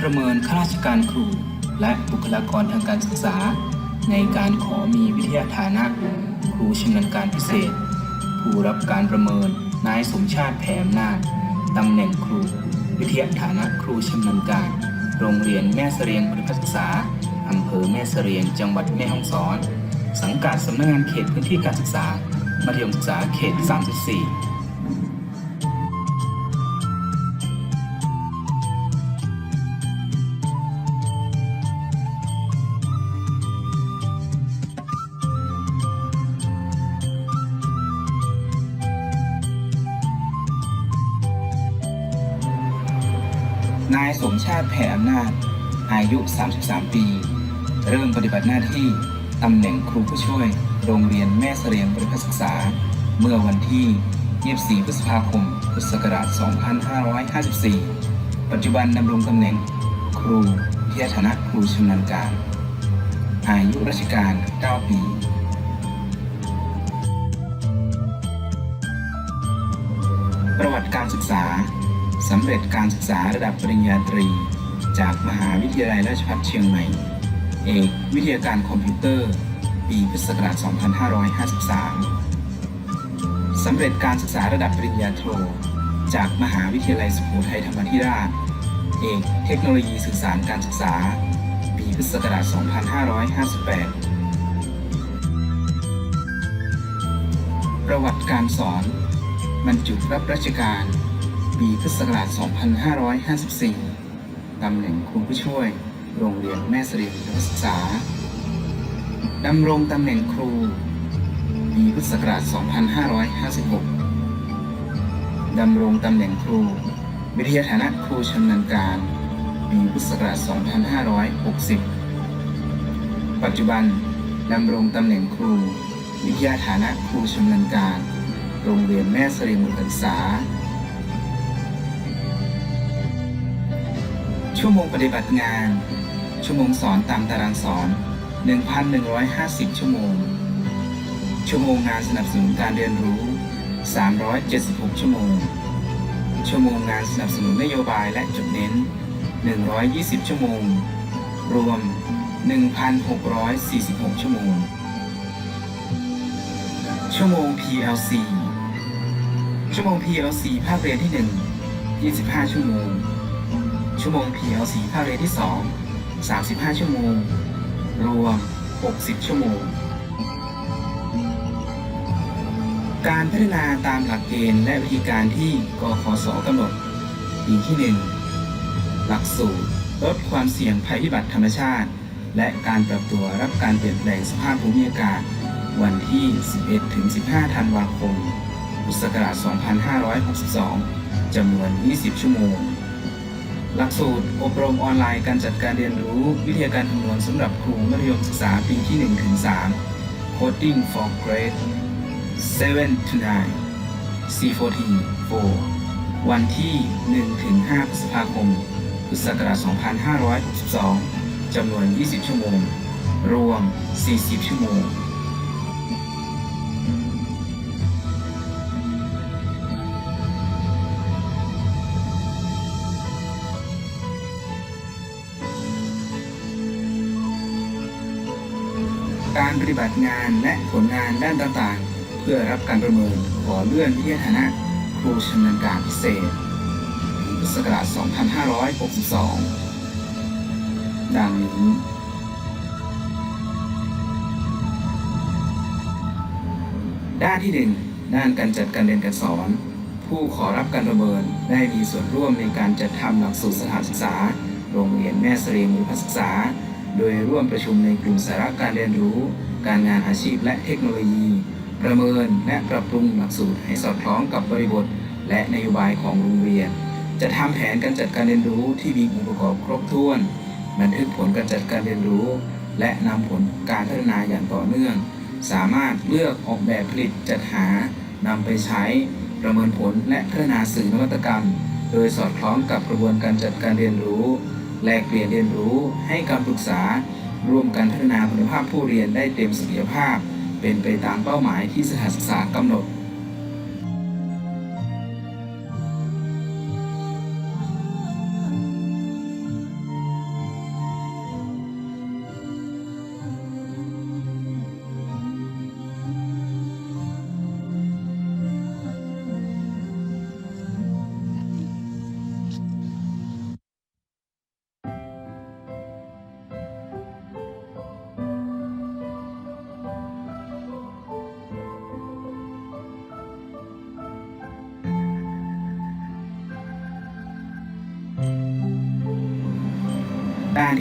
ประเมินข้าราชการครู และบุคลากรทางการศึกษา ในการขอมีวิทยาฐานะ ครูชำนาญการพิเศษ ผู้รับการประเมินนายสมชาติแผ่อำนาจตำแหน่งครู วิทยาฐานะครูชำนาญการ โรงเรียนแม่เสรียงบริพัฒศึกษาอำเภอแม่เสรียงจังหวัดแม่ฮ่องสอน สังกัดสำนักงานเขตพื้นที่การศึกษา มัธยมศึกษาเขต 34 นายสมชาติแผ่อำนาจ อายุ 33 ปี เริ่มปฏิบัติหน้าที่ตำแหน่งครูผู้ช่วย โรงเรียนแม่เสรียงบริพัฒศึกษา เมื่อวันที่ 24 พฤษภาคม พุทธศักราช 2554 ปัจจุบันดำรงตำแหน่งครูวิทยาฐานะครูชำนาญการ อายุราชการ 9 ปีประวัติการศึกษา สำเร็จการศึกษาระดับปริญญาตรี จากมหาวิทยาลัยราชภัฏเชียงใหม่ เอกวิทยาการคอมพิวเตอร์ ปีพุทธศักราช 2553 สำเร็จการศึกษาระดับปริญญาโท จากมหาวิทยาลัยสุโขทัยธรรมาธิราช เอกเทคโนโลยีสื่อสารการศึกษา ปีพุทธศักราช 2558 ประวัติการสอนบรรจุรับราชการ ปีพุทธศักราช 2554 ตำแหน่งครูผู้ช่วย โรงเรียนแม่เสรียงศึกษา ดำรงตำแหน่งครู ปีพุทธศักราช 2556 ดำรงตำแหน่งครู วิทยาฐานะครูชำนาญการ ปีพุทธศักราช 2560 ปัจจุบันดำรงตำแหน่งครู วิทยาฐานะครูชำนาญการ โรงเรียนแม่เสรียงศึกษา ชั่วโมงปฏิบัติงาน ชั่วโมงสอนตามตารางสอน 1,150 ชั่วโมง ชั่วโมงงานสนับสนุนการเรียนรู้ 376 ชั่วโมง ชั่วโมงงานสนับสนุนนโยบายและจุดเน้น 120 ชั่วโมง รวม 1,646 ชั่วโมง ชั่วโมง PLC ชั่วโมง PLC ภาคเรียนที่ 1 25 ชั่วโมง ชั่วโมง PLC ภาคเรียนที่ 2 35 ชั่วโมง รวม 60 ชั่วโมง การพัฒนาตามหลักเกณฑ์และวิธีการที่กขสกำหนดปีที่ 1 หลักสูตรลดความเสี่ยงภัยพิบัติธรรมชาติ และการปรับตัวรับการเปลี่ยนแปลงสภาพภูมิอากาศ วันที่ 11-15 ธันวาคม พุทธศักราช 2562 จำนวน 20 ชั่วโมง หลักสูตรอบรมออนไลน์การจัดการเรียนรู้ วิทยาการคำนวณสำหรับครูมัธยมศึกษาปีที่1ถึง3 Coding for Grade 7 to 9 C40 4วันที่1ถึง5พฤษภาคมพุทธศักราช2562 จำนวน 20 ชั่วโมง รวม 40 ชั่วโมง บัติงานและผลงานด้านต่างๆ เพื่อรับการประเมินขอเลื่อนวิทยาฐานะครูชำนาญการพิเศษพุทธศักราช 2562 ดังนี้ด้านที่ 1 ด้านการจัดการเรียนการสอน ผู้ขอรับการประเมินได้มีส่วนร่วมในการจัดทำหลักสูตรสถานศึกษา โรงเรียนแม่เสรียงวิพัฒศึกษา โดยร่วมประชุมในกลุ่มสาระการเรียนรู้ การงานอาชีพและเทคโนโลยี ประเมินและปรับปรุงหลักสูตรให้สอดคล้องกับบริบท และนโยบายของโรงเรียน จะทำแผนการจัดการเรียนรู้ที่มีองค์ประกอบครบถ้วน บันทึกผลการจัดการเรียนรู้ และนำผลการพัฒนาอย่างต่อเนื่อง สามารถเลือกออกแบบผลิตจัดหานำไปใช้ประเมินผลและพัฒนาสื่อนวัตกรรม โดยสอดคล้องกับกระบวนการจัดการเรียนรู้ แลกเปลี่ยนเรียนรู้ให้คำปรึกษา ร่วมกันพัฒนาคุณภาพผู้เรียนได้เต็มศักยภาพ เป็นไปตามเป้าหมายที่สถานศึกษากำหนด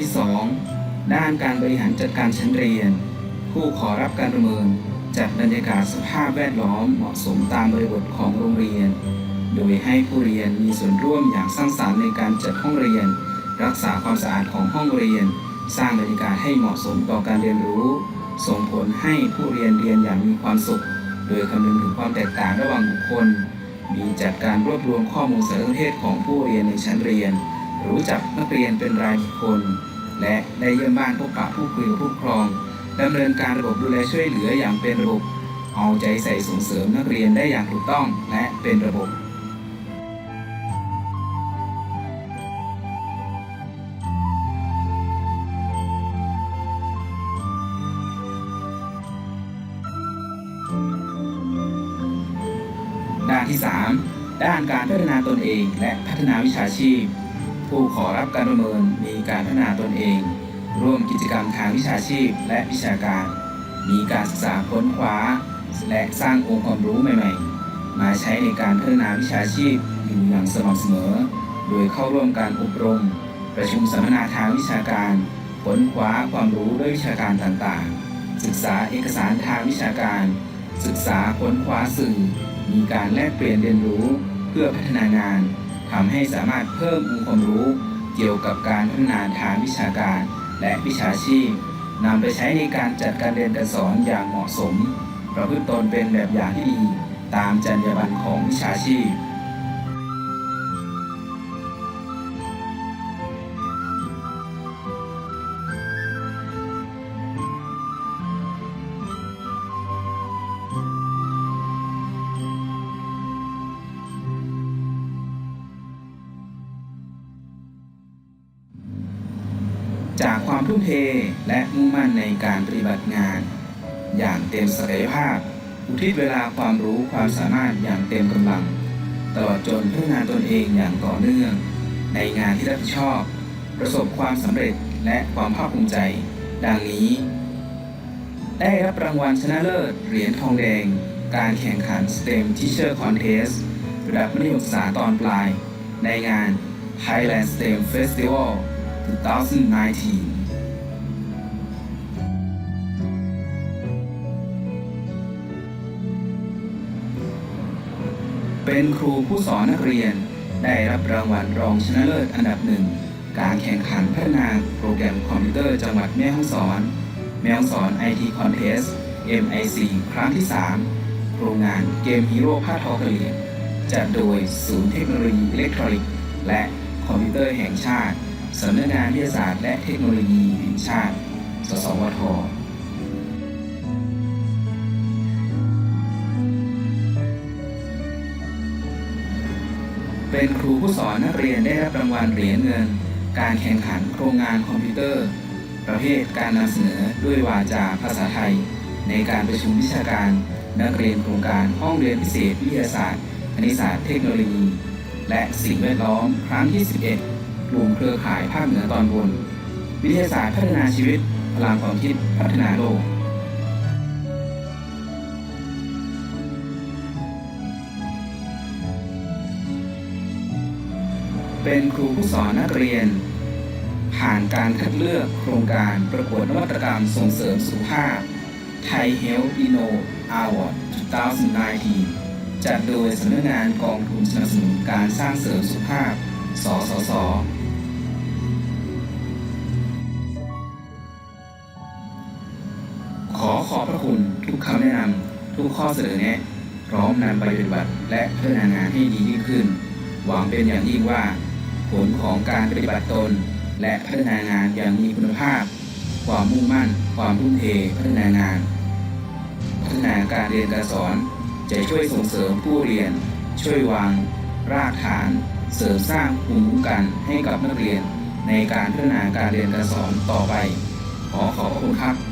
ที่ 2 ด้านการบริหารจัดการชั้นเรียน ผู้ขอรับการประเมินจัดบรรยากาศสภาพแวดล้อมเหมาะสมตามบริบทของโรงเรียน โดยให้ผู้เรียนมีส่วนร่วมอย่างสร้างสรรค์ในการจัดห้องเรียน รักษาความสะอาดของห้องเรียน สร้างบรรยากาศให้เหมาะสมต่อการเรียนรู้ ส่งผลให้ผู้เรียนเรียนอย่างมีความสุข โดยคำนึงถึงความแตกต่างระหว่างบุคคล มีจัดการรวบรวมข้อมูลสารสนเทศของผู้เรียนในชั้นเรียน รู้จักนักเรียนเป็นรายบุคคล และได้เยี่ยมบ้านพบปะผู้คุยกับผู้ปกครองดำเนินการระบบดูแลช่วยเหลืออย่างเป็นระบบ เอาใจใส่ส่งเสริมนักเรียนได้อย่างถูกต้องและเป็นระบบด้านที่ 3 ด้านการพัฒนาตนเองและพัฒนาวิชาชีพ ผู้ขอรับการประเมินมีการพัฒนาตนเอง ร่วมกิจกรรมทางวิชาชีพและวิชาการ มีการศึกษาค้นคว้า และสร้างองค์ความรู้ใหม่ๆ มาใช้ในการพัฒนาวิชาชีพอยู่อย่างสม่ำเสมอ โดยเข้าร่วมการอบรม ประชุมสัมมนาทางวิชาการค้นคว้าความรู้ด้วยวิชาการต่างๆ ศึกษาเอกสารทางวิชาการ ศึกษาค้นคว้าสื่อ มีการแลกเปลี่ยนเรียนรู้เพื่อพัฒนางาน ทำให้สามารถเพิ่มองค์ความรู้ เกี่ยวกับการพัฒนาทางวิชาการ และวิชาชีพนำไปใช้ในการจัดการเรียนการสอนอย่างเหมาะสม ประพฤติตนเป็นแบบอย่างที่ดี ตามจรรยาบรรณของวิชาชีพ จากความทุ่มเทและมุ่งมั่นในการปฏิบัติงาน อย่างเต็มศักยภาพ อุทิศเวลาความรู้ความสามารถอย่างเต็มกำลัง ตลอดจนพัฒนาตนเองอย่างต่อเนื่อง ในงานที่รับผิดชอบ ประสบความสำเร็จและความภาคภูมิใจ ดังนี้ ได้รับรางวัลชนะเลิศเหรียญทองแดง การแข่งขัน STEM Teacher Contest ระดับมัธยมศึกษาตอนปลาย ในงาน Thailand STEM Festival 2019เป็นครูผู้สอนนักเรียน ได้รับรางวัลรองชนะเลิศอันดับหนึ่ง การแข่งขันพัฒนาโปรแกรมคอมพิวเตอร์จังหวัดแม่ฮ่องสอน แม่ฮ่องสอน IT Contest MIC ครั้งที่ 3 โรงงานเกมฮีโร่ผ้าทอกระเหรียจัดโดยศูนย์เทคโนโลยีอิเล็กทรอนิกส์และคอมพิวเตอร์แห่งชาติ สำนักงานวิทยาศาสตร์และเทคโนโลยีแห่งชาติ สสวทเป็นครูผู้สอนนักเรียนได้รับรางวัลเหรียญเงิน การแข่งขันโครงงานคอมพิวเตอร์ ประเภทการนำเสนอด้วยวาจาภาษาไทย ในการประชุมวิชาการ นักเรียนโครงการห้องเรียนพิเศษวิทยาศาสตร์คณิตศาสตร์เทคโนโลยี และสิ่งแวดล้อมครั้งที่ 11 กลุ่มเครือข่ายภาคเหนือตอนบน วิทยาศาสตร์พัฒนาชีวิตพลังความคิดพัฒนาโลกเป็นครูผู้สอนนักเรียน ผ่านการคัดเลือกโครงการประกวดนวัตกรรมส่งเสริมสุขภาพ Thai Health Inno Award 2019 จัดโดยสำนักงานกองทุนสนับสนุนการสร้างเสริมสุขภาพ สสสำแนะนำทุกข้อเสนอแนะ พร้อมนำไปปฏิบัติและพัฒนางานให้ดียิ่งขึ้น หวังเป็นอย่างยิ่งว่า ผลของการปฏิบัติตน และพัฒนางานอย่างมีคุณภาพ ความมุ่งมั่น ความทุ่มเทพัฒนางาน พัฒนาการเรียนการสอน จะช่วยส่งเสริมผู้เรียน ช่วยวาง รากฐาน เสริมสร้างภูมิคุ้มกันให้กับนักเรียน ในการพัฒนาการเรียนการสอนต่อไป ขอขอบพระคุณครับ